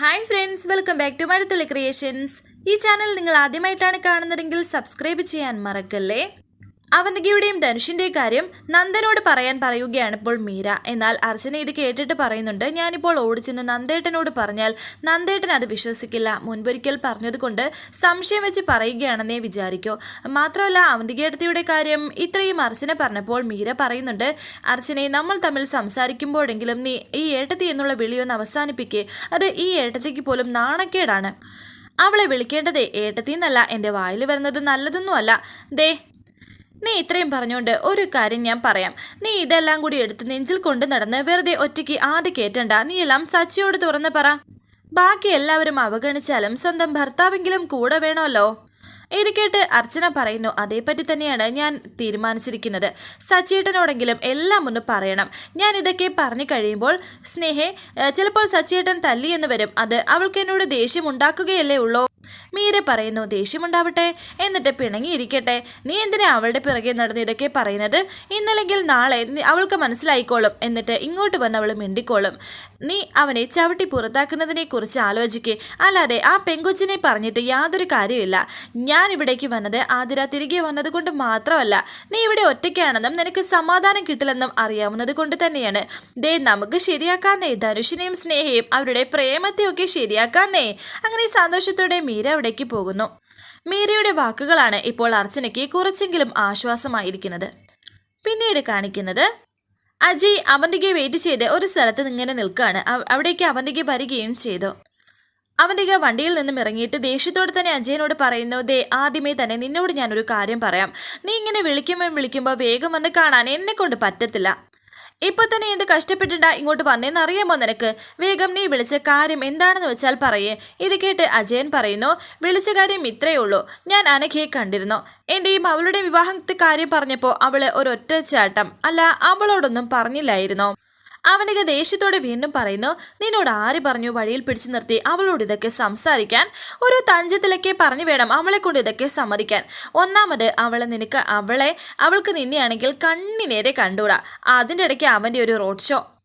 Hi friends welcome back to Mazhathulli creations. ഈ channel നിങ്ങൾ ആദ്യമായിട്ടാണ് കാണുന്നതെങ്കിൽ സബ്സ്ക്രൈബ് ചെയ്യാൻ മറക്കല്ലേ? അവന്തികയുടെയും ധനുഷിന്റെയും കാര്യം നന്ദനോട് പറയാൻ പറയുകയാണ് ഇപ്പോൾ മീര. എന്നാൽ അർച്ചന ഇത് കേട്ടിട്ട് പറയുന്നുണ്ട് ഞാനിപ്പോൾ ഓടിച്ചെന്ന് നന്ദേട്ടനോട് പറഞ്ഞാൽ നന്ദേട്ടൻ അത് വിശ്വസിക്കില്ല. മുൻപൊരിക്കൽ പറഞ്ഞതുകൊണ്ട് സംശയം വെച്ച് പറയുകയാണെന്നേ വിചാരിക്കൂ. മാത്രമല്ല അവന്തികേട്ടത്തിയുടെ കാര്യം ഇത്രയും അർച്ചന പറഞ്ഞപ്പോൾ മീര പറയുന്നുണ്ട് അർച്ചനെ നമ്മൾ തമ്മിൽ സംസാരിക്കുമ്പോഴെങ്കിലും നീ ഈ ഏട്ടത്തി എന്നുള്ള വിളിയൊന്ന് അവസാനിപ്പിക്കേ. അത് ഈ ഏട്ടത്തിക്ക് പോലും നാണക്കേടാണ്. അവളെ വിളിക്കേണ്ടതേ ഏട്ടത്തിന്നല്ല എന്റെ വായിൽ വരുന്നത് നല്ലതൊന്നുമല്ല. ദേ നീ ഇത്രയും പറഞ്ഞുകൊണ്ട് ഒരു കാര്യം ഞാൻ പറയാം. നീ ഇതെല്ലാം കൂടി എടുത്ത് നെഞ്ചിൽ കൊണ്ട് നടന്ന് വെറുതെ ഒറ്റയ്ക്ക് ആദ്യ കേറ്റണ്ട. നീ എല്ലാം സച്ചിയോട് തുറന്ന് പറ. ബാക്കി എല്ലാവരും അവഗണിച്ചാലും സ്വന്തം ഭർത്താവെങ്കിലും കൂടെ വേണമല്ലോ. ഇത് കേട്ട് അർച്ചന പറയുന്നു അതേപ്പറ്റി തന്നെയാണ് ഞാൻ തീരുമാനിച്ചിരിക്കുന്നത്. സച്ചിയേട്ടനോടെങ്കിലും എല്ലാം ഒന്ന് പറയണം. ഞാൻ ഇതൊക്കെ പറഞ്ഞു കഴിയുമ്പോൾ സ്നേഹെ ചിലപ്പോൾ സച്ചിയേട്ടൻ തല്ലി എന്ന് വരും. അത് അവൾക്ക് എന്നോട് ദേഷ്യം ഉണ്ടാക്കുകയല്ലേ ഉള്ളൂ. മീര പറയുന്നു ദേഷ്യമുണ്ടാവട്ടെ. എന്നിട്ട് പിണങ്ങിയിരിക്കട്ടെ. നീ എന്തിനാ അവളുടെ പിറകെ നടന്ന് ഇതൊക്കെ പറയുന്നത്? ഇന്നല്ലെങ്കിൽ നാളെ അവൾക്ക് മനസ്സിലായിക്കോളും. എന്നിട്ട് ഇങ്ങോട്ട് വന്ന് അവൾ മിണ്ടിക്കോളും. നീ അവനെ ചവിട്ടി പുറത്താക്കുന്നതിനെ കുറിച്ച് ആലോചിക്കെ. അല്ലാതെ ആ പെങ്കൊച്ചിനെ പറഞ്ഞിട്ട് യാതൊരു കാര്യമില്ല ഞാൻ ഇവിടേക്ക് വന്നത് ആതിര തിരികെ വന്നത് കൊണ്ട് മാത്രമല്ല നീ ഇവിടെ ഒറ്റയ്ക്കാണെന്നും നിനക്ക് സമാധാനം കിട്ടില്ലെന്നും അറിയാവുന്നത് കൊണ്ട് തന്നെയാണ്. ദേ നമുക്ക് ശരിയാക്കാന്നേ. ധനുഷിനെയും സ്നേഹയും അവരുടെ പ്രേമത്തെയൊക്കെ ശരിയാക്കാന്നേ. അങ്ങനെ സന്തോഷത്തോടെ മീര അവിടേക്ക് പോകുന്നു. മീരയുടെ വാക്കുകളാണ് ഇപ്പോൾ അർച്ചനയ്ക്ക് കുറച്ചെങ്കിലും ആശ്വാസമായിരിക്കുന്നത്. പിന്നീട് കാണിക്കുന്നത് അജയ് അവന്തികയെ വെയിറ്റ് ചെയ്ത് ഒരു സ്ഥലത്ത് ഇങ്ങനെ നിൽക്കുകയാണ്. അവ- അവിടേക്ക് അവന്തിക വരികയും ചെയ്തു. അവന്തിക വണ്ടിയിൽ നിന്നും ഇറങ്ങിയിട്ട് ദേഷ്യത്തോടെ തന്നെ അജയനോട് പറയുന്നു ദേ ആദ്യമേ തന്നെ നിന്നോട് ഞാനൊരു കാര്യം പറയാം. നീ ഇങ്ങനെ വിളിക്കുമ്പോൾ വിളിക്കുമ്പോൾ വേഗം വന്ന് കാണാൻ എന്നെ കൊണ്ട് പറ്റത്തില്ല. ഇപ്പൊ തന്നെ എന്ത് കഷ്ടപ്പെട്ടിട്ടാ ഇങ്ങോട്ട് വന്നേന്ന് അറിയാമോ നിനക്ക്? വേഗം നീ വിളിച്ച കാര്യം എന്താണെന്ന് വെച്ചാൽ പറയേ. ഇത് കേട്ട് അജയൻ പറയുന്നു വിളിച്ച കാര്യം ഇത്രയേ ഉള്ളൂ. ഞാൻ അനഘയെ കണ്ടിരുന്നു. എന്റെയും അവളുടെ വിവാഹത്തെ കാര്യം പറഞ്ഞപ്പോൾ അവൾ ഒരൊറ്റ ചാട്ടം. അല്ല അവളോടൊന്നും പറഞ്ഞില്ലായിരുന്നോ. അവനിക ദേഷ്യത്തോടെ വീണ്ടും പറയുന്നു നിന്നോട് ആര് പറഞ്ഞു വഴിയിൽ പിടിച്ചു നിർത്തി അവളോട് ഇതൊക്കെ സംസാരിക്കാൻ? ഒരു തഞ്ചത്തിലൊക്കെ പറഞ്ഞു വേണം അവളെ കൊണ്ട് ഇതൊക്കെ സമ്മതിക്കാൻ. ഒന്നാമത് അവളെ നിനക്ക് അവളെ അവൾക്ക് നിന്നെയാണെങ്കിൽ കണ്ണിനേരെ കണ്ടൂടാ അതിന്റെ ഇടയ്ക്ക് അവന്റെ ഒരു റോഡ് ഷോ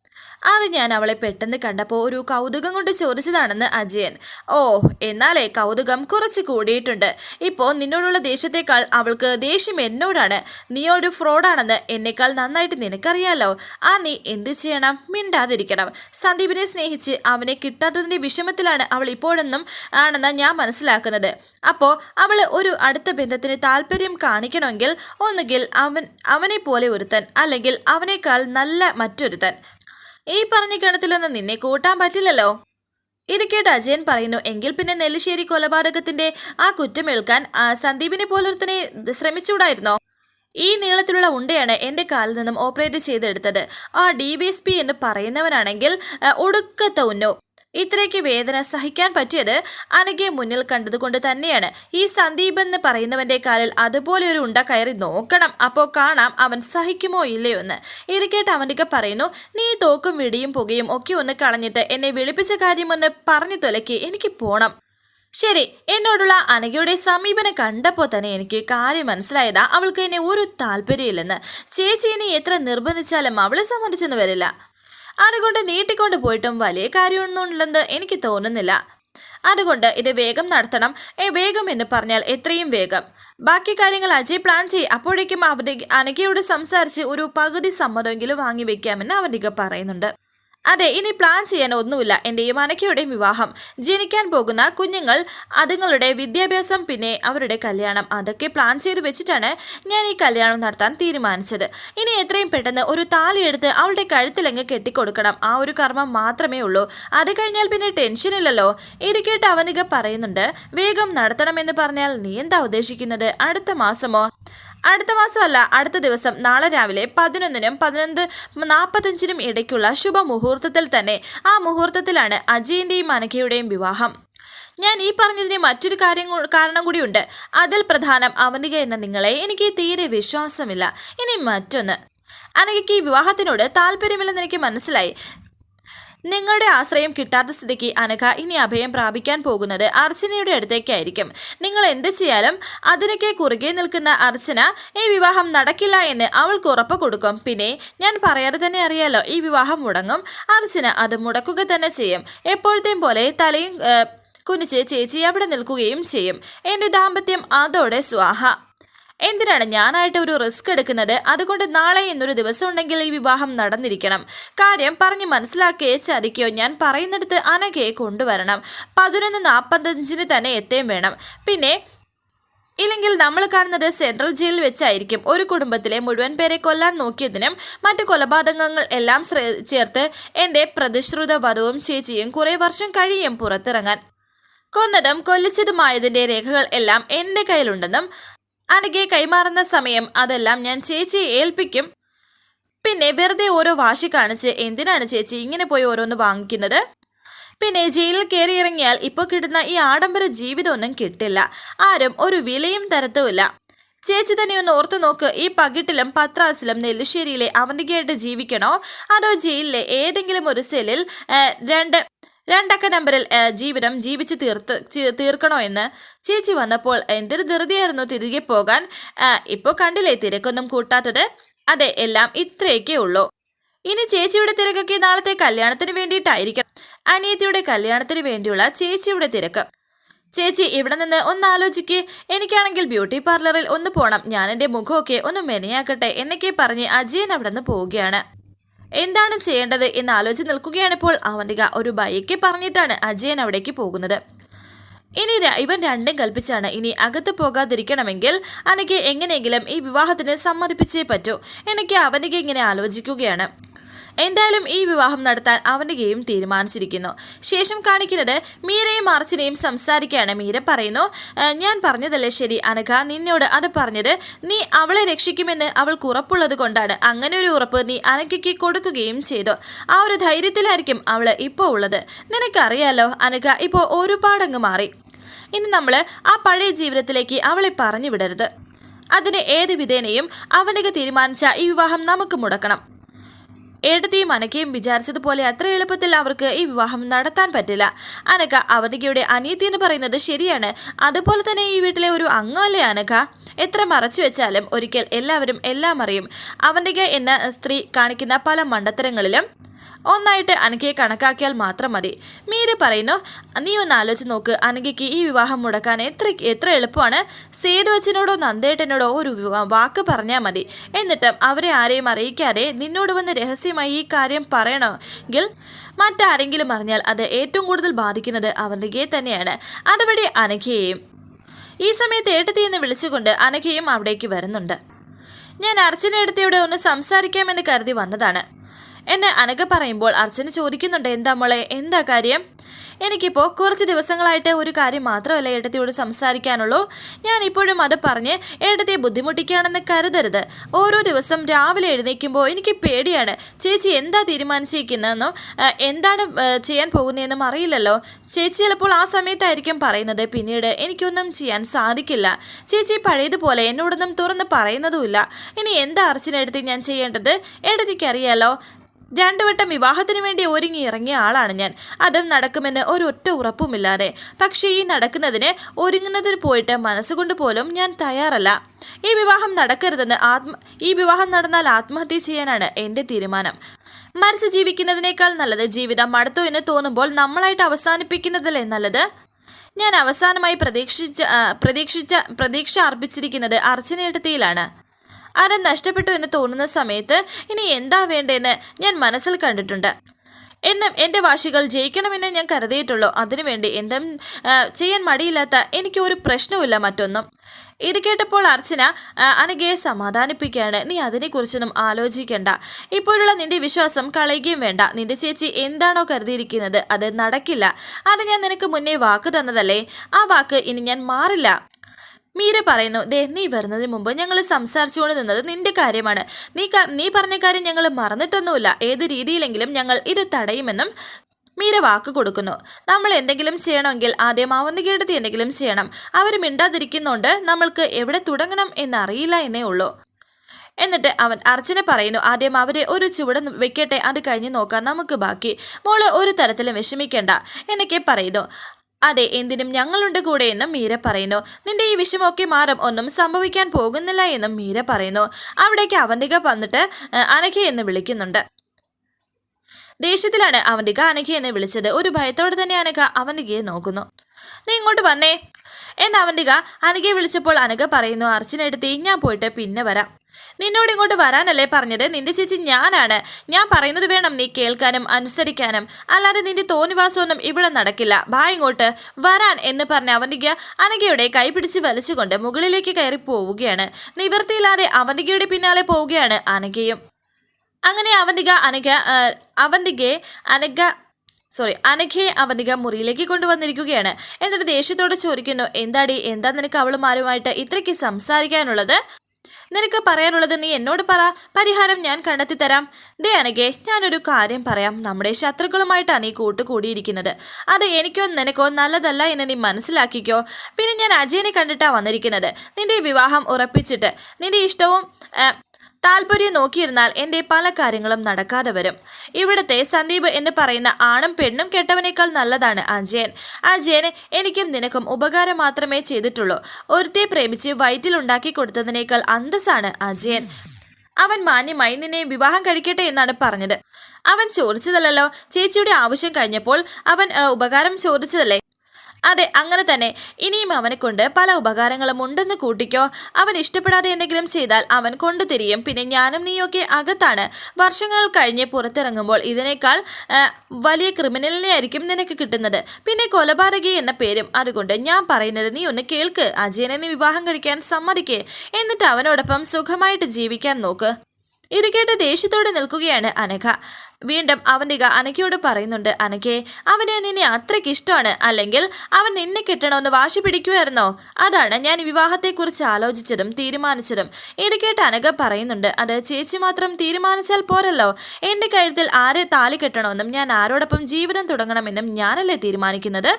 അത് ഞാൻ അവളെ പെട്ടെന്ന് കണ്ടപ്പോൾ ഒരു കൗതുകം കൊണ്ട് ചോദിച്ചതാണെന്ന് അജയൻ. ഓ എന്നാലേ കൗതുകം കുറച്ച് കൂടിയിട്ടുണ്ട്. ഇപ്പോൾ നിന്നോടുള്ള ദേഷ്യത്തെക്കാൾ അവൾക്ക് ദേഷ്യം എന്നോടാണ്. നീ ഒരു ഫ്രോഡാണെന്ന് എന്നെക്കാൾ നന്നായിട്ട് നിനക്കറിയാലോ. ആ നീ എന്ത് ചെയ്യണം? മിണ്ടാതിരിക്കണം. സന്ദീപിനെ സ്നേഹിച്ച് അവനെ കിട്ടാത്തതിന്റെ വിഷമത്തിലാണ് അവൾ ഇപ്പോഴൊന്നും ആണെന്ന് ഞാൻ മനസ്സിലാക്കുന്നത്. അപ്പോൾ അവൾ ഒരു അടുത്ത ബന്ധത്തിന് താല്പര്യം കാണിക്കണമെങ്കിൽ ഒന്നുകിൽ അവൻ അവനെ പോലെ ഒരുത്തൻ അല്ലെങ്കിൽ അവനേക്കാൾ നല്ല മറ്റൊരുത്തൻ. ഈ പറഞ്ഞ കിണത്തിലൊന്നും നിന്നെ കൂട്ടാൻ പറ്റില്ലല്ലോ. ഇടയ്ക്കേട്ട് കേട്ട് അജയൻ പറയുന്നു എങ്കിൽ പിന്നെ നെല്ലിശ്ശേരി കൊലപാതകത്തിന്റെ ആ കുറ്റം ഏൽക്കാൻ സന്ദീപിനെ പോലൊരുത്തനെ ശ്രമിച്ചുകൂടായിരുന്നോ? ഈ നീളത്തിലുള്ള ഉണ്ടയാണ് എന്റെ കാലിൽ നിന്നും ഓപ്പറേറ്റ് ചെയ്തെടുത്തത്. ആ ഡി എസ് പി എന്ന് പറയുന്നവനാണെങ്കിൽ ഒടുക്കത്തെ ഉന്നു ഇത്രയ്ക്ക് വേദന സഹിക്കാൻ പറ്റിയത് അനഘയെ മുന്നിൽ കണ്ടതുകൊണ്ട് തന്നെയാണ്. ഈ സന്ദീപ് എന്ന് പറയുന്നവന്റെ കാലിൽ അതുപോലെ ഒരു ഉണ്ട കയറി നോക്കണം. അപ്പോൾ കാണാം അവൻ സഹിക്കുമോ ഇല്ലയോ എന്ന്. ഇത് കേട്ട് അവനിക പറയുന്നു നീ തോക്കും വിടിയും പുകയും ഒക്കെ ഒന്ന് കളഞ്ഞിട്ട് എന്നെ വിളിപ്പിച്ച കാര്യം ഒന്ന് പറഞ്ഞു തുലക്കി. എനിക്ക് പോണം. ശരി എന്നോടുള്ള അനഘയുടെ സമീപനം കണ്ടപ്പോൾ തന്നെ എനിക്ക് കാര്യം മനസ്സിലായതാ. അവൾക്ക് എന്നെ ഒരു താല്പര്യമില്ലെന്ന്. ചേച്ചി ഇനി എത്ര നിർബന്ധിച്ചാലും അവളെ സമ്മതിച്ചെന്ന് വരില്ല. അതുകൊണ്ട് നീട്ടിക്കൊണ്ട് പോയിട്ടും വലിയ കാര്യമൊന്നുമില്ലെന്ന് എനിക്ക് തോന്നുന്നില്ല. അതുകൊണ്ട് ഇത് വേഗം നടത്തണം. ഏ വേഗം എന്ന് പറഞ്ഞാൽ എത്രയും വേഗം. ബാക്കി കാര്യങ്ങൾ അജയ് പ്ലാൻ ചെയ്യും അപ്പോഴേക്കും അവധി അനഘയോട് സംസാരിച്ച് ഒരു പകുതി സമ്മതമെങ്കിലും വാങ്ങി വെക്കാമെന്ന് അവനിക പറയുന്നുണ്ട്. അതെ ഇനി പ്ലാൻ ചെയ്യാൻ ഒന്നുമില്ല. എന്റെയും അനക്കയുടെയും വിവാഹം. ജനിക്കാൻ പോകുന്ന കുഞ്ഞുങ്ങൾ അതുങ്ങളുടെ വിദ്യാഭ്യാസം പിന്നെ അവരുടെ കല്യാണം. അതൊക്കെ പ്ലാൻ ചെയ്ത് വെച്ചിട്ടാണ് ഞാൻ ഈ കല്യാണം നടത്താൻ തീരുമാനിച്ചത്. ഇനി എത്രയും പെട്ടെന്ന് ഒരു താലിയെടുത്ത് അവളുടെ കഴുത്തിലങ്ങ് കെട്ടിക്കൊടുക്കണം. ആ ഒരു കർമ്മം മാത്രമേ ഉള്ളൂ. അത് കഴിഞ്ഞാൽ പിന്നെ ടെൻഷനില്ലല്ലോ ഇത് കേട്ട് അവനിക പറയുന്നുണ്ട് വേഗം നടത്തണമെന്ന് പറഞ്ഞാൽ നീ എന്താ ഉദ്ദേശിക്കുന്നത്? അടുത്ത മാസമോ? അടുത്ത മാസമല്ല അടുത്ത ദിവസം നാളെ രാവിലെ പതിനൊന്നിനും പതിനൊന്ന് നാൽപ്പത്തഞ്ചിനും ഇടയ്ക്കുള്ള ശുഭമുഹൂർത്തത്തിൽ തന്നെ ആ മുഹൂർത്തത്തിലാണ് അജയന്റെയും അനഘയുടെയും വിവാഹം. ഞാൻ ഈ പറഞ്ഞതിന് മറ്റൊരു കാര്യം കാരണം കൂടിയുണ്ട് അതിൽ പ്രധാനം അവനിക എന്ന നിങ്ങളെ എനിക്ക് തീരെ വിശ്വാസമില്ല. ഇനി മറ്റൊന്ന്. അനഘയ്ക്ക് ഈ വിവാഹത്തിനോട് താല്പര്യമില്ലെന്ന് എനിക്ക് മനസ്സിലായി. നിങ്ങളുടെ ആശ്രയം കിട്ടാത്ത സ്ഥിതിക്ക് അനഘ ഇനി അഭയം പ്രാപിക്കാൻ പോകുന്നത് അർച്ചനയുടെ അടുത്തേക്കായിരിക്കും. നിങ്ങൾ എന്ത് ചെയ്യാലും അതിനൊക്കെ കുറുകെ നിൽക്കുന്ന അർച്ചന ഈ വിവാഹം നടക്കില്ല എന്ന് അവൾക്ക് ഉറപ്പ് കൊടുക്കും. പിന്നെ ഞാൻ പറയാതെ തന്നെ അറിയാലോ ഈ വിവാഹം മുടങ്ങും. അർച്ചന അത് മുടക്കുക തന്നെ ചെയ്യും. എപ്പോഴത്തെയും പോലെ തലയും കുനിച്ച് ചേച്ചി അവിടെ നിൽക്കുകയും ചെയ്യും. എന്റെ ദാമ്പത്യം അതോടെ സ്വാഹ. എന്തിനാണ് ഞാനായിട്ട് ഒരു റിസ്ക് എടുക്കുന്നത്? അതുകൊണ്ട് നാളെ എന്നൊരു ദിവസം ഉണ്ടെങ്കിൽ ഈ വിവാഹം നടന്നിരിക്കണം. കാര്യം പറഞ്ഞ് മനസ്സിലാക്കുകയെ ചതിക്കുകയോ ഞാൻ പറയുന്നിടത്ത് അനഘയെ കൊണ്ടുവരണം. പതിനൊന്ന് നാൽപ്പത്തഞ്ചിന് തന്നെ എത്തുകയും വേണം. പിന്നെ ഇല്ലെങ്കിൽ നമ്മൾ കാണുന്നത് സെൻട്രൽ ജയിലിൽ വെച്ചായിരിക്കും. ഒരു കുടുംബത്തിലെ മുഴുവൻ പേരെ കൊല്ലാൻ നോക്കിയതിനും മറ്റു കൊലപാതകങ്ങൾ എല്ലാം ചേർത്ത് എന്റെ പ്രതിശ്രുത വധവും ചേച്ചിയും കുറേ വർഷം കഴിയും പുറത്തിറങ്ങാൻ. കൊന്നതും കൊല്ലിച്ചതുമായതിന്റെ രേഖകൾ എല്ലാം എന്റെ കയ്യിലുണ്ടെന്നും അനഘയെ കൈമാറുന്ന സമയം അതെല്ലാം ഞാൻ ചേച്ചിയെ ഏൽപ്പിക്കും. പിന്നെ വെറുതെ ഓരോ വാശി കാണിച്ച് എന്തിനാണ് ചേച്ചി ഇങ്ങനെ പോയി ഓരോന്ന് വാങ്ങിക്കുന്നത്? പിന്നെ ജയിലിൽ കയറി ഇറങ്ങിയാൽ ഇപ്പോൾ കിട്ടുന്ന ഈ ആഡംബര ജീവിതമൊന്നും കിട്ടില്ല. ആരും ഒരു വിലയും തരത്തുമില്ല. ചേച്ചി തന്നെ ഒന്ന് ഓർത്തു നോക്ക് ഈ പകിട്ടിലും പത്രാസിലും നെല്ലിശ്ശേരിയിലെ അവന്തികയായിട്ട് ജീവിക്കണോ? അതോ ജയിലിലെ ഏതെങ്കിലും ഒരു സെല്ലിൽ രണ്ട് രണ്ടക്ക നമ്പറിൽ ജീവിതം ജീവിച്ച് തീർത്ത് തീർക്കണോ എന്ന് ചേച്ചി വന്നപ്പോൾ എന്തൊരു ധൃതിയായിരുന്നു തിരികെ പോകാൻ. ഇപ്പോൾ കണ്ടില്ലേ തിരക്കൊന്നും കൂട്ടാത്തത്? അതെ എല്ലാം ഇത്രയൊക്കെ ഉള്ളൂ. ഇനി ചേച്ചിയുടെ തിരക്കൊക്കെ നാളത്തെ കല്യാണത്തിന് വേണ്ടിയിട്ടായിരിക്കണം. അനിയത്തിയുടെ കല്യാണത്തിന് വേണ്ടിയുള്ള ചേച്ചിയുടെ തിരക്ക്. ചേച്ചി ഇവിടെ നിന്ന് ഒന്ന് ആലോചിക്ക്. എനിക്കാണെങ്കിൽ ബ്യൂട്ടി പാർലറിൽ ഒന്ന് പോണം. ഞാൻ എന്റെ മുഖമൊക്കെ ഒന്ന് മെനയാക്കട്ടെ എന്നൊക്കെ പറഞ്ഞ് അജയൻ അവിടെ നിന്ന് പോവുകയാണ്. എന്താണ് ചെയ്യേണ്ടത് എന്ന് ആലോചിച്ച് നിൽക്കുകയാണിപ്പോൾ അവന്തിക. ഒരു ബൈക്ക് പറഞ്ഞിട്ടാണ് അജയൻ അവിടേക്ക് പോകുന്നത്. ഇനി ഇവൻ രണ്ടും കൽപ്പിച്ചാണ്. ഇനി അകത്ത് പോകാതിരിക്കണമെങ്കിൽ അനക്ക് എങ്ങനെയെങ്കിലും ഈ വിവാഹത്തിന് സമ്മതിപ്പിച്ചേ പറ്റൂ. എനിക്ക് അവനിക ഇങ്ങനെ ആലോചിക്കുകയാണ്. എന്തായാലും ഈ വിവാഹം നടത്താൻ അവനികയും തീരുമാനിച്ചിരിക്കുന്നു. ശേഷം കാണിക്കുന്നത് മീരയും അർച്ചനയും സംസാരിക്കുകയാണ്. മീര പറയുന്നു ഞാൻ പറഞ്ഞതല്ലേ ശരി അനഘ നിന്നോട് അത് പറഞ്ഞത്. നീ അവളെ രക്ഷിക്കുമെന്ന് അവൾക്ക് ഉറപ്പുള്ളത് കൊണ്ടാണ്. അങ്ങനെ ഒരു ഉറപ്പ് നീ അനഘയ്ക്ക് കൊടുക്കുകയും ചെയ്തു. ആ ഒരു ധൈര്യത്തിലായിരിക്കും അവൾ ഇപ്പോൾ ഉള്ളത്. നിനക്കറിയാലോ അനഘ ഇപ്പോൾ ഒരുപാടങ്ങ് മാറി. ഇനി നമ്മൾ ആ പഴയ ജീവിതത്തിലേക്ക് അവളെ പറഞ്ഞു വിടരുത്. അതിന് ഏത് വിധേനയും അവനൊക്കെ തീരുമാനിച്ച ഈ വിവാഹം നമുക്ക് മുടക്കണം. ഏടത്തെയും അനക്കയും വിചാരിച്ചതുപോലെ അത്ര എളുപ്പത്തിൽ അവർക്ക് ഈ വിവാഹം നടത്താൻ പറ്റില്ല. അനക്ക അവനികയുടെ അനിയത്തി എന്ന് പറയുന്നത് ശരിയാണ്. അതുപോലെ തന്നെ ഈ വീട്ടിലെ ഒരു അംഗമല്ലേ അനക എത്ര മറച്ചു വെച്ചാലും ഒരിക്കൽ എല്ലാവരും എല്ലാം അറിയും. അവന്റെ എന്ന സ്ത്രീ കാണിക്കുന്ന പല മണ്ടത്തരങ്ങളിലും ഒന്നായിട്ട് അനഘയെ കണക്കാക്കിയാൽ മാത്രം മതി. മീര പറയുന്നു നീ ഒന്ന് ആലോചിച്ച് നോക്ക്. അനഘയ്ക്ക് ഈ വിവാഹം മുടക്കാൻ എത്ര എത്ര എളുപ്പമാണ്. സേതു അച്ഛനോടോ നന്ദേട്ടനോടോ ഒരു വാക്ക് പറഞ്ഞാൽ മതി. എന്നിട്ടും അവരെ ആരെയും അറിയിക്കാതെ നിന്നോട് വന്ന് രഹസ്യമായി ഈ കാര്യം പറയണമെങ്കിൽ മറ്റാരെങ്കിലും അറിഞ്ഞാൽ അത് ഏറ്റവും കൂടുതൽ ബാധിക്കുന്നത് അവനകയെ തന്നെയാണ്. അതുവഴി അനഘയെയും ഈ സമയത്ത് ഏട്ടത്തി എന്ന് വിളിച്ചുകൊണ്ട് അനഘയും അവിടേക്ക് വരുന്നുണ്ട്. ഞാൻ അർച്ചന എടുത്തിവിടെ ഒന്ന് സംസാരിക്കാമെന്ന് കരുതി വന്നതാണ്. എന്നെ അനഘ പറയുമ്പോൾ അർച്ചന ചോദിക്കുന്നുണ്ട് എന്താ മോളെ എന്താ കാര്യം? എനിക്കിപ്പോൾ കുറച്ച് ദിവസങ്ങളായിട്ട് ഒരു കാര്യം മാത്രമല്ല ഏട്ടത്തിയോട് സംസാരിക്കാനുള്ളൂ. ഞാൻ ഇപ്പോഴും അത് പറഞ്ഞ് ഏട്ടത്തെ ബുദ്ധിമുട്ടിക്കുകയാണെന്ന് കരുതരുത്. ഓരോ ദിവസം രാവിലെ എഴുന്നേൽക്കുമ്പോൾ എനിക്ക് പേടിയാണ്. ചേച്ചി എന്താ തീരുമാനിച്ചിരിക്കുന്നതെന്നും എന്താണ് ചെയ്യാൻ പോകുന്നതെന്നും അറിയില്ലല്ലോ. ചേച്ചി ചിലപ്പോൾ ആ സമയത്തായിരിക്കും പറയുന്നത്. പിന്നീട് എനിക്കൊന്നും ചെയ്യാൻ സാധിക്കില്ല. ചേച്ചി പഴയതുപോലെ എന്നോടൊന്നും തുറന്ന് പറയുന്നതുമില്ല. ഇനി എന്താ അർച്ചന എടുത്ത് ഞാൻ ചെയ്യേണ്ടത്? എടുത്തിക്കറിയാലോ രണ്ടു വട്ടം വിവാഹത്തിന് വേണ്ടി ഒരുങ്ങി ഇറങ്ങിയ ആളാണ് ഞാൻ. അതും നടക്കുമെന്ന് ഒരൊറ്റ ഉറപ്പുമില്ലാതെ. പക്ഷേ ഈ നടക്കുന്നതിന് ഒരുങ്ങുന്നതിന് പോയിട്ട് മനസ്സുകൊണ്ട് പോലും ഞാൻ തയ്യാറല്ല. ഈ വിവാഹം നടക്കരുതെന്ന് ആത്മ ഈ വിവാഹം നടന്നാൽ ആത്മഹത്യ ചെയ്യാനാണ് എന്റെ തീരുമാനം. മരിച്ചു ജീവിക്കുന്നതിനേക്കാൾ നല്ലത് ജീവിതം മടുത്തു എന്ന് തോന്നുമ്പോൾ നമ്മളായിട്ട് അവസാനിപ്പിക്കുന്നതല്ലേ നല്ലത്? ഞാൻ അവസാനമായി പ്രതീക്ഷിച്ച പ്രതീക്ഷിച്ച പ്രതീക്ഷ അർപ്പിച്ചിരിക്കുന്നത് അർച്ചനയെടുത്തിയിലാണ് അത് നഷ്ടപ്പെട്ടു എന്ന് തോന്നുന്ന സമയത്ത് ഇനി എന്താ വേണ്ടതെന്ന് ഞാൻ മനസ്സിൽ കണ്ടിട്ടുണ്ട്. എന്നും എന്റെ വാശികൾ ജയിക്കണമെന്ന് ഞാൻ കരുതിയിട്ടുള്ളൂ. അതിനുവേണ്ടി എന്തും ചെയ്യാൻ മടിയില്ലാത്ത എനിക്ക് ഒരു പ്രശ്നവുമില്ല മറ്റൊന്നും. ഇത് കേട്ടപ്പോൾ അർച്ചന അനഘയെ സമാധാനിപ്പിക്കുകയാണ്. നീ അതിനെക്കുറിച്ചൊന്നും ആലോചിക്കേണ്ട. ഇപ്പോഴുള്ള നിന്റെ വിശ്വാസം കളയുകയും വേണ്ട. നിന്റെ ചേച്ചി എന്താണോ കരുതിയിരിക്കുന്നത് അത് നടക്കില്ല. അത് ഞാൻ നിനക്ക് മുന്നേ വാക്ക് തന്നതല്ലേ? ആ വാക്ക് ഇനി ഞാൻ മാറില്ല. മീര പറയുന്നു ദേ നീ വരുന്നതിന് മുമ്പ് ഞങ്ങൾ സംസാരിച്ചുകൊണ്ട് നിന്നത് നിന്റെ കാര്യമാണ്. നീ നീ പറഞ്ഞ കാര്യം ഞങ്ങൾ മറന്നിട്ടൊന്നുമില്ല. ഏത് രീതിയിലെങ്കിലും ഞങ്ങൾ ഇത് തടയുമെന്നും മീര വാക്ക് കൊടുക്കുന്നു. നമ്മൾ എന്തെങ്കിലും ചെയ്യണമെങ്കിൽ ആദ്യം അവന്തികയെടുത്ത് എന്തെങ്കിലും ചെയ്യണം. അവർ മിണ്ടാതിരിക്കുന്നുണ്ട് നമ്മൾക്ക് എവിടെ തുടങ്ങണം എന്നറിയില്ല എന്നേ ഉള്ളൂ. എന്നിട്ട് അവൻ അർച്ചന പറയുന്നു ആദ്യം അവരെ ഒരു ചുവട് വെക്കട്ടെ അത് കഴിഞ്ഞ് നോക്കാം നമുക്ക് ബാക്കി. മോൾ ഒരു തരത്തിലും വിഷമിക്കേണ്ട എന്നൊക്കെ പറയുന്നു. അതെ എന്തിനും ഞങ്ങളുണ്ട് കൂടെ എന്നും മീര പറയുന്നു. നിന്റെ ഈ വിഷമൊക്കെ മാറും ഒന്നും സംഭവിക്കാൻ പോകുന്നില്ല എന്നും മീര പറയുന്നു. അവിടേക്ക് അവന്തിക വന്നിട്ട് അനഘ എന്ന് വിളിക്കുന്നുണ്ട്. ദേഷ്യത്തിലാണ് അവന്തിക എന്ന് വിളിച്ചത്. ഒരു ഭയത്തോടെ തന്നെ അനഘ അവന്തികയെ നോക്കുന്നു. നീ ഇങ്ങോട്ട് വന്നേ. എന്ന് അവന്തിക വിളിച്ചപ്പോൾ അനഘ പറയുന്നു അർച്ചനെടുത്ത് ഞാൻ പോയിട്ട് പിന്നെ വരാം. നിന്നോട് ഇങ്ങോട്ട് വരാനല്ലേ പറഞ്ഞത്? നിന്റെ ചേച്ചി ഞാനാണ്. ഞാൻ പറയുന്നത് വേണം നീ കേൾക്കാനും അനുസരിക്കാനും. അല്ലാതെ നിന്റെ തോന്നിവാസമൊന്നും ഇവിടെ നടക്കില്ല. ഭാ ഇങ്ങോട്ട്. വരാൻ എന്ന് പറഞ്ഞ അവന്തിക അനഘയുടെ കൈ പിടിച്ച് വലിച്ചുകൊണ്ട് മുകളിലേക്ക് കയറി പോവുകയാണ്. നിവൃത്തിയില്ലാതെ അവന്തികയുടെ പിന്നാലെ പോവുകയാണ് അനഘയും. അങ്ങനെ അവന്തിക അനഘ ആ, അവന്തികയെ അനഘ സോറി അനഘയെ അവനിക മുറിയിലേക്ക് കൊണ്ടുവന്നിരിക്കുകയാണ്. എന്നിട്ട് ദേഷ്യത്തോടെ ചോദിക്കുന്നു എന്താടി? എന്താ നിനക്ക് അവളുമാരുമായിട്ട് ഇത്രയ്ക്ക് സംസാരിക്കാനുള്ളത്? നിനക്ക് പറയാനുള്ളത് നീ എന്നോട് പറ. പരിഹാരം ഞാൻ കണ്ടെത്തി തരാം ദേ അനഘേ ഞാനൊരു കാര്യം പറയാം. നമ്മുടെ ശത്രുക്കളുമായിട്ടാണ് നീ കൂട്ടുകൂടിയിരിക്കുന്നത്. അത് എനിക്കോ നിനക്കോ നല്ലതല്ല എന്ന് നീ മനസ്സിലാക്കിക്കോ. പിന്നെ ഞാൻ അജയനെ കണ്ടിട്ടാണ് വന്നിരിക്കുന്നത്. നിന്റെ വിവാഹം ഉറപ്പിച്ചിട്ട്. നിന്റെ ഇഷ്ടവും താല്പര്യം നോക്കിയിരുന്നാൽ എന്റെ പല കാര്യങ്ങളും നടക്കാതെ വരും. ഇവിടുത്തെ സന്ദീപ് എന്ന് പറയുന്ന ആണും പെണ്ണും കെട്ടവനേക്കാൾ നല്ലതാണ് അജയൻ. അജയന് എനിക്കും നിനക്കും ഉപകാരം മാത്രമേ ചെയ്തിട്ടുള്ളൂ. ഒരുത്തെ പ്രേമിച്ച് വയറ്റിലുണ്ടാക്കി കൊടുത്തതിനേക്കാൾ അന്തസ്സാണ് അജയൻ. അവൻ മാന്യമായി നിന്നെ വിവാഹം കഴിക്കട്ടെ എന്നാണ് പറഞ്ഞത്. അവൻ ചോദിച്ചതല്ലോ ചേച്ചിയുടെ ആവശ്യം കഴിഞ്ഞപ്പോൾ അവൻ ഉപകാരം ചോദിച്ചതല്ലേ? അതെ അങ്ങനെ തന്നെ. ഇനിയും അവനെ കൊണ്ട് പല ഉപകാരങ്ങളും ഉണ്ടെന്ന് കൂട്ടിക്കോ. അവൻ ഇഷ്ടപ്പെടാതെ എന്തെങ്കിലും ചെയ്താൽ അവൻ കൊണ്ടു തിരിയും. പിന്നെ ഞാനും നീയൊക്കെ അകത്താണ്. വർഷങ്ങൾ കഴിഞ്ഞ് പുറത്തിറങ്ങുമ്പോൾ ഇതിനേക്കാൾ വലിയ ക്രിമിനലിനെ ആയിരിക്കും നിനക്ക് കിട്ടുന്നത്. പിന്നെ കൊലപാതകി എന്ന പേരും. അതുകൊണ്ട് ഞാൻ പറയുന്നത് നീ ഒന്ന് കേൾക്ക്. അജയനെ നീ വിവാഹം കഴിക്കാൻ സമ്മതിക്കേ. എന്നിട്ട് അവനോടൊപ്പം സുഖമായിട്ട് ജീവിക്കാൻ നോക്ക്. ഇത് കേട്ട് ദേഷ്യത്തോടെ നിൽക്കുകയാണ് അനഘ. വീണ്ടും അവന്തിക അനഘയോട് പറയുന്നുണ്ട് അനഘേ അവനെ നിന്നെ അത്രയ്ക്ക് ഇഷ്ടമാണ്. അല്ലെങ്കിൽ അവൻ നിന്നെ കിട്ടണമെന്ന് വാശി പിടിക്കുമായിരുന്നോ അതാണ് ഞാൻ വിവാഹത്തെക്കുറിച്ച് ആലോചിച്ചതും തീരുമാനിച്ചതും. ഇത് കേട്ട് അനഘ പറയുന്നുണ്ട് അത് ചേച്ചി മാത്രം തീരുമാനിച്ചാൽ പോരല്ലോ. എന്റെ കഴുത്തിൽ ആരെ താലി കെട്ടണമെന്നും ഞാൻ ആരോടൊപ്പം ജീവിതം തുടങ്ങണമെന്നും ഞാനല്ലേ തീരുമാനിക്കുന്നത്?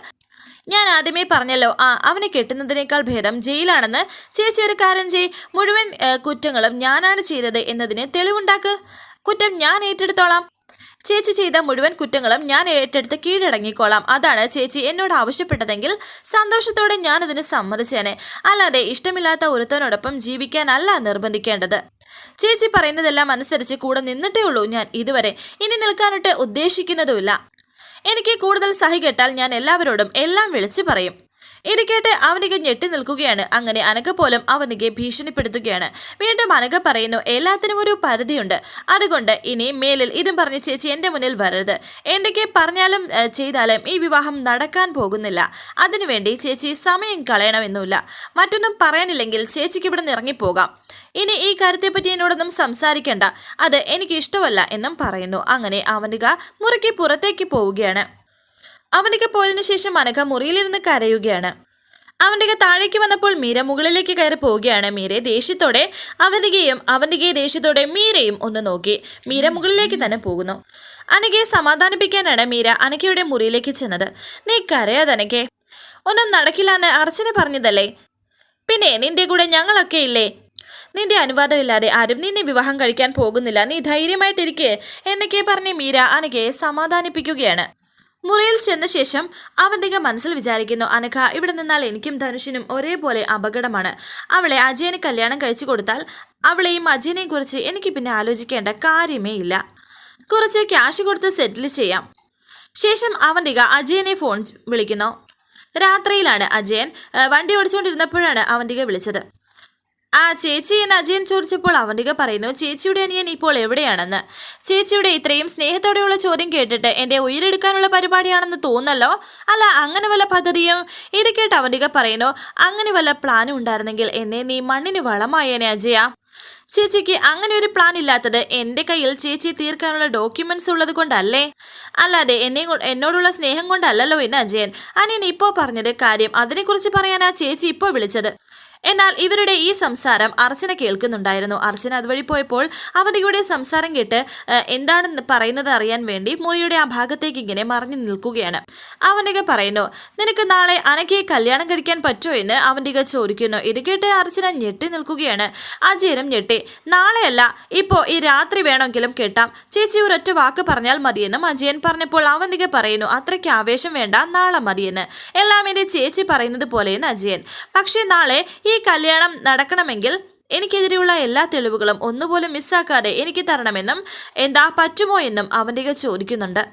ഞാൻ ആദ്യമേ പറഞ്ഞല്ലോ ആ അവനെ കെട്ടുന്നതിനേക്കാൾ ഭേദം ജയിലാണെന്ന്. ചേച്ചി ഒരു കാര്യം ചെയ് മുഴുവൻ കുറ്റങ്ങളും ഞാനാണ് ചെയ്തത് എന്നതിന് തെളിവുണ്ടാക്ക്. കുറ്റം ഞാൻ ഏറ്റെടുത്തോളാം. ചേച്ചി ചെയ്ത മുഴുവൻ കുറ്റങ്ങളും ഞാൻ ഏറ്റെടുത്ത് കീഴടങ്ങിക്കോളാം. അതാണ് ചേച്ചി എന്നോട് ആവശ്യപ്പെട്ടതെങ്കിൽ സന്തോഷത്തോടെ ഞാനതിന് സമ്മതിച്ചേനെ. അല്ലാതെ ഇഷ്ടമില്ലാത്ത ഒരുത്തനോടൊപ്പം ജീവിക്കാനല്ല നിർബന്ധിക്കേണ്ടത്. ചേച്ചി പറയുന്നതെല്ലാം അനുസരിച്ച് കൂടെ നിന്നിട്ടേ ഉള്ളൂ ഞാൻ ഇതുവരെ. ഇനി നിൽക്കാനൊട്ട് ഉദ്ദേശിക്കുന്നതുമില്ല. എനിക്ക് കൂടുതൽ സഹി കേട്ടാൽ ഞാൻ എല്ലാവരോടും എല്ലാം വിളിച്ചു പറയും. ഇത് കേട്ട് അവനിക ഞെട്ടി നിൽക്കുകയാണ്. അങ്ങനെ അനക്ക പോലും അവനികെ ഭീഷണിപ്പെടുത്തുകയാണ്. വീണ്ടും അനക പറയുന്നു എല്ലാത്തിനും ഒരു പരിധിയുണ്ട്. അതുകൊണ്ട് ഇനി മേലിൽ ഇതും പറഞ്ഞ് ചേച്ചി എന്റെ മുന്നിൽ വരരുത്. എന്തൊക്കെ പറഞ്ഞാലും ചെയ്താലും ഈ വിവാഹം നടക്കാൻ പോകുന്നില്ല. അതിനുവേണ്ടി ചേച്ചി സമയം കളയണമെന്നില്ല. മറ്റൊന്നും പറയാനില്ലെങ്കിൽ ചേച്ചിക്ക് ഇവിടെ നിന്ന് ഇറങ്ങിപ്പോകാം. ഇനി ഈ കാര്യത്തെപ്പറ്റി എന്നോടൊന്നും സംസാരിക്കേണ്ട. അത് എനിക്ക് ഇഷ്ടമല്ല എന്നും പറയുന്നു. അങ്ങനെ അവനുക മുറിക്ക് പുറത്തേക്ക് പോവുകയാണ്. അവനിക പോയതിനു ശേഷം അനഘ മുറിയിലിരുന്ന് കരയുകയാണ്. അവന്റെ താഴേക്ക് വന്നപ്പോൾ മീര മുകളിലേക്ക് കയറി പോവുകയാണ്. മീരെ ദേഷ്യത്തോടെ അവനികയും അവനികയെ ദേഷ്യത്തോടെ മീരയും ഒന്ന് നോക്കി. മീര മുകളിലേക്ക് തന്നെ പോകുന്നു. അനകയെ സമാധാനിപ്പിക്കാനാണ് മീര അനഘയുടെ മുറിയിലേക്ക് ചെന്നത്. നീ കരയാതനക്കെ ഒന്നും നടക്കില്ല എന്ന് അർച്ചന പറഞ്ഞതല്ലേ? പിന്നെ നിന്റെ കൂടെ ഞങ്ങളൊക്കെ ഇല്ലേ? നിന്റെ അനുവാദമില്ലാതെ ആരും നിന്നെ വിവാഹം കഴിക്കാൻ പോകുന്നില്ല. നീ ധൈര്യമായിട്ടിരിക്കെ എന്നൊക്കെ പറഞ്ഞ് മീര അനകയെ സമാധാനിപ്പിക്കുകയാണ്. മുറിയിൽ ചെന്ന ശേഷം അവന്തിക മനസ്സിൽ വിചാരിക്കുന്നു അനഘ ഇവിടെ നിന്നാൽ എനിക്കും ധനുഷിനും ഒരേപോലെ അപകടമാണ്. അവളെ അജയന് കല്യാണം കഴിച്ചു കൊടുത്താൽ അവളെയും അജയനെയും കുറിച്ച് എനിക്ക് പിന്നെ ആലോചിക്കേണ്ട കാര്യമേ ഇല്ല. കുറച്ച് ക്യാഷ് കൊടുത്ത് സെറ്റിൽ ചെയ്യാം. ശേഷം അവന്തിക അജയനെ ഫോൺ വിളിക്കുന്നു. രാത്രിയിലാണ് അജയൻ വണ്ടി ഓടിച്ചുകൊണ്ടിരുന്നപ്പോഴാണ് അവന്തിക വിളിച്ചത്. ആ ചേച്ചി എന്ന് അജയൻ ചോദിച്ചപ്പോൾ അവന്തിക പറയുന്നു ചേച്ചിയുടെ അനിയൻ ഇപ്പോൾ എവിടെയാണെന്ന്? ചേച്ചിയുടെ ഇത്രയും സ്നേഹത്തോടെയുള്ള ചോദ്യം കേട്ടിട്ട് എന്റെ ഉയരെടുക്കാനുള്ള പരിപാടിയാണെന്ന് തോന്നല്ലോ? അല്ല അങ്ങനെ വല്ല പദ്ധതിയും? ഇത് കേട്ട് പറയുന്നു അങ്ങനെ വല്ല പ്ലാനും ഉണ്ടായിരുന്നെങ്കിൽ എന്നെ നീ മണ്ണിന് വളമായേനെ അജയ. ചേച്ചിക്ക് അങ്ങനെ ഒരു പ്ലാൻ ഇല്ലാത്തത് എന്റെ കയ്യിൽ ചേച്ചി തീർക്കാനുള്ള ഡോക്യുമെന്റ്സ് ഉള്ളത് കൊണ്ടല്ലേ? അല്ലാതെ എന്നെ എന്നോടുള്ള സ്നേഹം കൊണ്ടല്ലല്ലോ എന്ന് അജയൻ. അനിയൻ ഇപ്പോൾ പറഞ്ഞത് കാര്യം അതിനെക്കുറിച്ച് പറയാനാ ചേച്ചി ഇപ്പോൾ വിളിച്ചത്. എന്നാൽ ഇവരുടെ ഈ സംസാരം അർച്ചന കേൾക്കുന്നുണ്ടായിരുന്നു. അർച്ചന അതുവഴി പോയപ്പോൾ അവന്തികയുടെ സംസാരം കേട്ട് എന്താണെന്ന് എന്താണ് പറയുന്നത് അറിയാൻ വേണ്ടി മുറിയുടെ ആ ഭാഗത്തേക്ക് ഇങ്ങനെ മറിഞ്ഞു നിൽക്കുകയാണ്. അവനിക പറയുന്നു നിനക്ക് നാളെ അനക്കയെ കല്യാണം കഴിക്കാൻ പറ്റുമോ എന്ന് അവന്റെ ചോദിക്കുന്നു. ഇത് കേട്ട് അർച്ചന ഞെട്ടി നിൽക്കുകയാണ്. അജയനും ഞെട്ടി. നാളെയല്ല ഇപ്പോൾ ഈ രാത്രി വേണമെങ്കിലും കേട്ടാം. ചേച്ചി ഒരൊറ്റ വാക്ക് പറഞ്ഞാൽ മതിയെന്നും അജയൻ പറഞ്ഞപ്പോൾ അവൻതിക പറയുന്നു അത്രയ്ക്ക് ആവേശം വേണ്ട നാളെ മതിയെന്ന്. എല്ലാം എന്റെ ചേച്ചി പറയുന്നത് പോലെയെന്ന് അജയൻ. പക്ഷേ നാളെ ഈ കല്യാണം നടക്കണമെങ്കിൽ എനിക്കെതിരെയുള്ള എല്ലാ തെളിവുകളും ഒന്നുപോലും മിസ്സാക്കാതെ എനിക്ക് തരണമെന്നും എന്താ പറ്റുമോ എന്നും അവന്തിക ചോദിക്കുന്നുണ്ട്.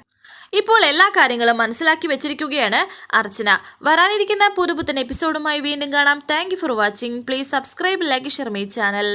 ഇപ്പോൾ എല്ലാ കാര്യങ്ങളും മനസ്സിലാക്കി വെച്ചിരിക്കുകയാണ് അർച്ചന. വരാനിരിക്കുന്ന പുതുപുത്തൻ എപ്പിസോഡുമായി വീണ്ടും കാണാം. Thank for watching please subscribe like share channel